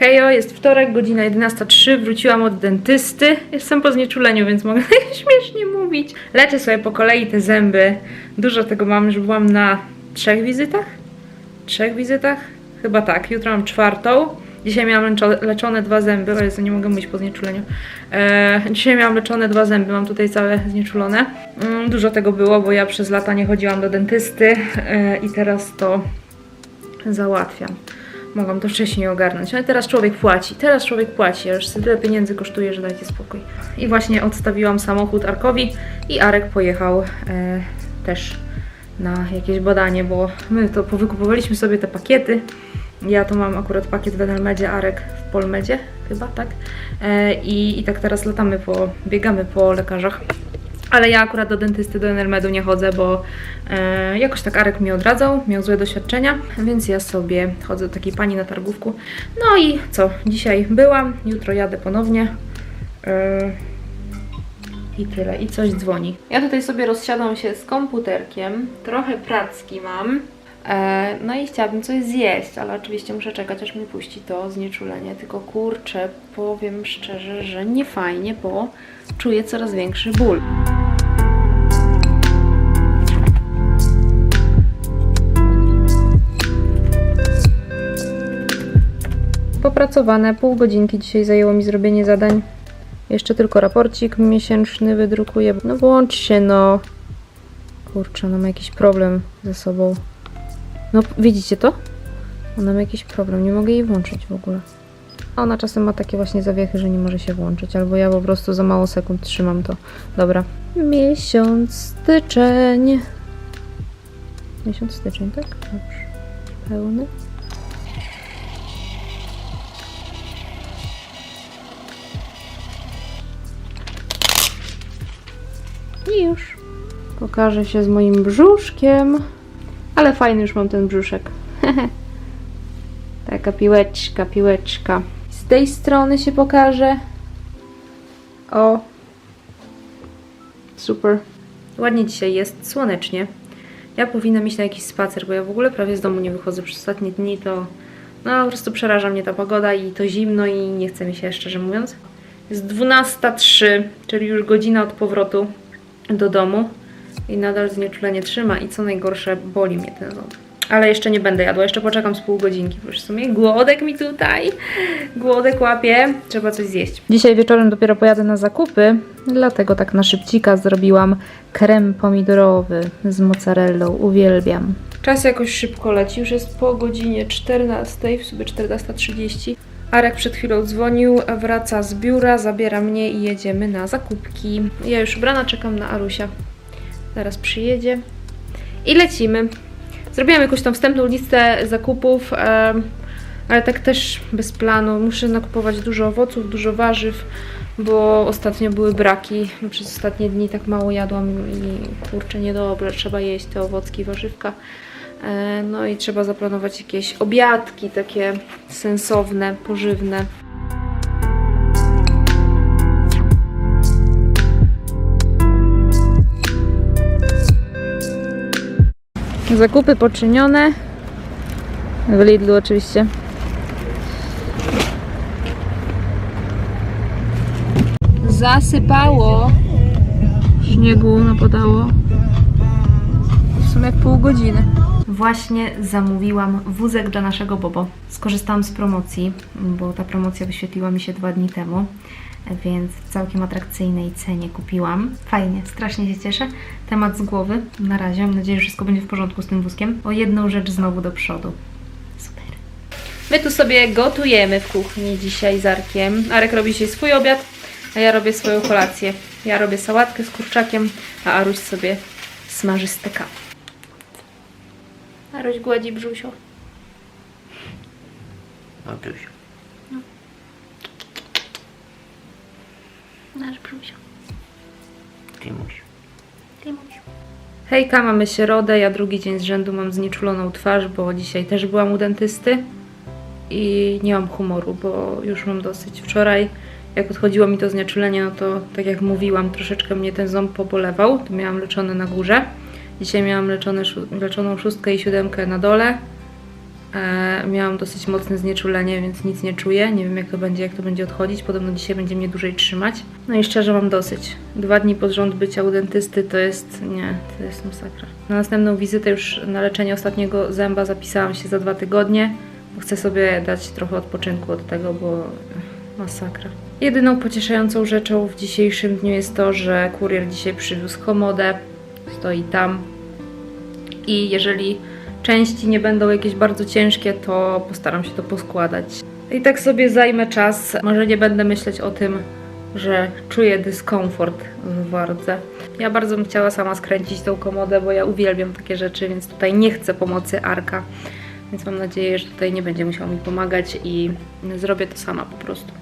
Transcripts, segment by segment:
Hejo, jest wtorek, godzina 11.03, wróciłam od dentysty. Jestem po znieczuleniu, więc mogę śmiesznie mówić. Leczę sobie po kolei te zęby. Dużo tego mam, że byłam na trzech wizytach? Trzech wizytach? Chyba tak. Jutro mam czwartą. Dzisiaj miałam leczo- leczone dwa zęby. O Jezu, nie mogę mówić po znieczuleniu. E, dzisiaj miałam leczone dwa zęby, mam tutaj całe znieczulone. Mm, dużo tego było, bo ja przez lata nie chodziłam do dentysty e, i teraz to załatwiam. Mogłam to wcześniej ogarnąć, ale teraz człowiek płaci. Teraz człowiek płaci, a już tyle pieniędzy kosztuje, że dajcie spokój. I właśnie odstawiłam samochód Arkowi i Arek pojechał e, też na jakieś badanie, bo my to powykupowaliśmy sobie te pakiety. Ja to mam akurat pakiet w Enelmedzie, Arek w Polmedzie chyba, tak? E, i, I tak teraz latamy po, biegamy po lekarzach. Ale ja akurat do dentysty, do Enelmedu nie chodzę, bo e, jakoś tak Arek mi odradzał, miał złe doświadczenia, więc ja sobie chodzę do takiej pani na targówku. No i co, dzisiaj byłam, jutro jadę ponownie. E, I tyle, i coś dzwoni. Ja tutaj sobie rozsiadam się z komputerkiem, trochę pracki mam. E, no i chciałabym coś zjeść, ale oczywiście muszę czekać, aż mi puści to znieczulenie. Tylko kurczę, powiem szczerze, że nie fajnie, bo czuję coraz większy ból. Popracowane, pół godzinki dzisiaj zajęło mi zrobienie zadań. Jeszcze tylko raporcik miesięczny wydrukuję. No włącz się, no. Kurczę, ona ma jakiś problem ze sobą. No, widzicie to? Ona ma jakiś problem, nie mogę jej włączyć w ogóle. A Ona czasem ma takie właśnie zawiechy, że nie może się włączyć, albo ja po prostu za mało sekund trzymam to. Dobra. Miesiąc styczeń. Miesiąc styczeń, tak? Dobrze. Pełny. I już. Pokażę się z moim brzuszkiem. Ale fajny już mam ten brzuszek. Taka piłeczka, piłeczka. Z tej strony się pokaże. O. Super. Ładnie dzisiaj jest, słonecznie. Ja powinnam iść na jakiś spacer, bo ja w ogóle prawie z domu nie wychodzę przez ostatnie dni, to no po prostu przeraża mnie ta pogoda i to zimno i nie chce mi się, szczerze mówiąc. Jest 12.03, czyli już godzina od powrotu do domu i nadal znieczulenie trzyma i co najgorsze boli mnie ten ząb. Ale jeszcze nie będę jadła, jeszcze poczekam z pół godzinki, bo już w sumie głodek mi tutaj, głodek łapie, trzeba coś zjeść. Dzisiaj wieczorem dopiero pojadę na zakupy, dlatego tak na szybcika zrobiłam krem pomidorowy z mozzarellą, uwielbiam. Czas jakoś szybko leci, już jest po godzinie 14, w sumie 14.30. Arek przed chwilą dzwonił, wraca z biura, zabiera mnie i jedziemy na zakupki. Ja już ubrana, czekam na Arusia. Zaraz przyjedzie. I lecimy. Zrobiłam jakąś tam wstępną listę zakupów, ale tak też bez planu. Muszę nakupować dużo owoców, dużo warzyw, bo ostatnio były braki. Przez ostatnie dni tak mało jadłam i kurczę, niedobrze. Trzeba jeść te owocki, warzywka. E, No i trzeba zaplanować jakieś obiadki takie sensowne, pożywne. Zakupy poczynione. W Lidlu oczywiście. Zasypało. Śniegu napadało. W sumie pół godziny. Właśnie zamówiłam wózek dla naszego Bobo. Skorzystałam z promocji, bo ta promocja wyświetliła mi się dwa dni temu, więc w całkiem atrakcyjnej cenie kupiłam. Fajnie, strasznie się cieszę. Temat z głowy na razie. Mam nadzieję, że wszystko będzie w porządku z tym wózkiem. O jedną rzecz znowu do przodu. Super. My tu sobie gotujemy w kuchni dzisiaj z Arkiem. Arek robi dzisiaj swój obiad, a ja robię swoją kolację. Ja robię sałatkę z kurczakiem, a Aruś sobie smaży steka. Aruś gładzi brzusio. Maciuś. Nasz brzusio. Timuś. Hejka, mamy środę, ja drugi dzień z rzędu mam znieczuloną twarz, bo dzisiaj też byłam u dentysty i nie mam humoru, bo już mam dosyć. Wczoraj, jak odchodziło mi to znieczulenie, no to tak jak mówiłam, troszeczkę mnie ten ząb pobolewał, to miałam leczone na górze. Dzisiaj miałam leczone, leczoną szóstkę i siódemkę na dole. E, miałam dosyć mocne znieczulenie, więc nic nie czuję. Nie wiem jak to będzie, jak to będzie odchodzić. Podobno dzisiaj będzie mnie dłużej trzymać. No i szczerze mam dosyć. Dwa dni pod rząd bycia u dentysty to jest... nie, to jest masakra. Na następną wizytę już na leczenie ostatniego zęba zapisałam się za dwa tygodnie. Bo chcę sobie dać trochę odpoczynku od tego, bo masakra. Jedyną pocieszającą rzeczą w dzisiejszym dniu jest to, że kurier dzisiaj przywiózł komodę. Stoi tam. I jeżeli części nie będą jakieś bardzo ciężkie, to postaram się to poskładać. I tak sobie zajmę czas. Może nie będę myśleć o tym, że czuję dyskomfort w wardze. Ja bardzo bym chciała sama skręcić tą komodę, bo ja uwielbiam takie rzeczy, więc tutaj nie chcę pomocy Arka. Więc mam nadzieję, że tutaj nie będzie musiał mi pomagać i zrobię to sama po prostu.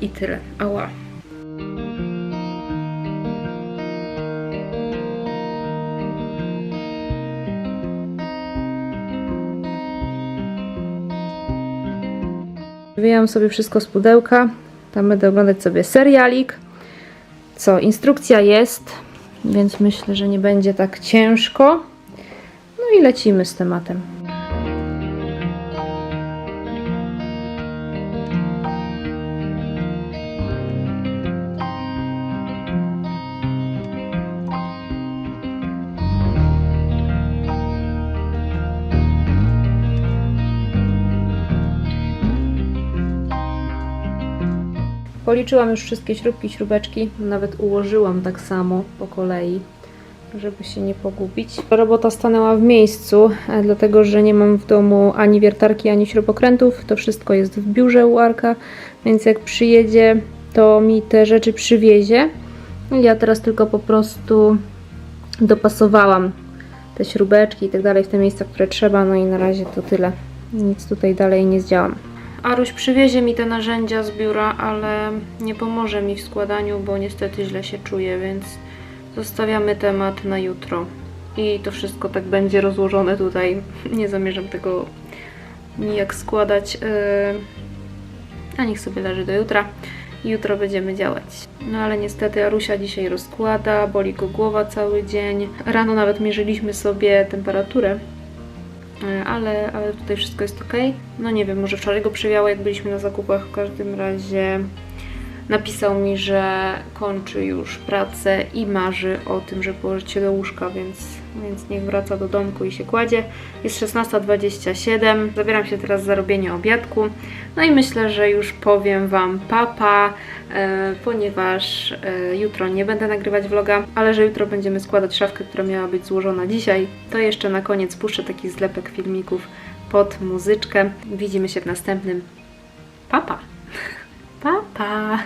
I tyle. Ała. Wyjęłam sobie wszystko z pudełka. Tam będę oglądać sobie serialik. Co, instrukcja jest, więc myślę, że nie będzie tak ciężko. No i lecimy z tematem. Policzyłam już wszystkie śrubki, śrubeczki, nawet ułożyłam tak samo po kolei, żeby się nie pogubić. Robota stanęła w miejscu, e, dlatego że nie mam w domu ani wiertarki, ani śrubokrętów. To wszystko jest w biurze u Arka, więc jak przyjedzie, to mi te rzeczy przywiezie. Ja teraz tylko po prostu dopasowałam te śrubeczki i tak dalej w te miejsca, które trzeba, no i na razie to tyle. Nic tutaj dalej nie zdziałam. Aruś przywiezie mi te narzędzia z biura, ale nie pomoże mi w składaniu, bo niestety źle się czuję, więc zostawiamy temat na jutro. I to wszystko tak będzie rozłożone tutaj. Nie zamierzam tego nijak składać. Yy, A niech sobie leży do jutra. Jutro będziemy działać. No ale niestety Arusia dzisiaj rozkłada, boli go głowa cały dzień. Rano nawet mierzyliśmy sobie temperaturę E, ale, ale tutaj wszystko jest ok. No nie wiem, może wczoraj go przywiało, jak byliśmy na zakupach. W każdym razie napisał mi, że kończy już pracę i marzy o tym, żeby położyć się do łóżka, więc, więc niech wraca do domku i się kładzie. Jest 16.27, zabieram się teraz za robienie obiadku. No i myślę, że już powiem Wam papa, e, ponieważ e, jutro nie będę nagrywać vloga, ale że jutro będziemy składać szafkę, która miała być złożona dzisiaj. To jeszcze na koniec puszczę taki zlepek filmików pod muzyczkę. Widzimy się w następnym. Papa! 他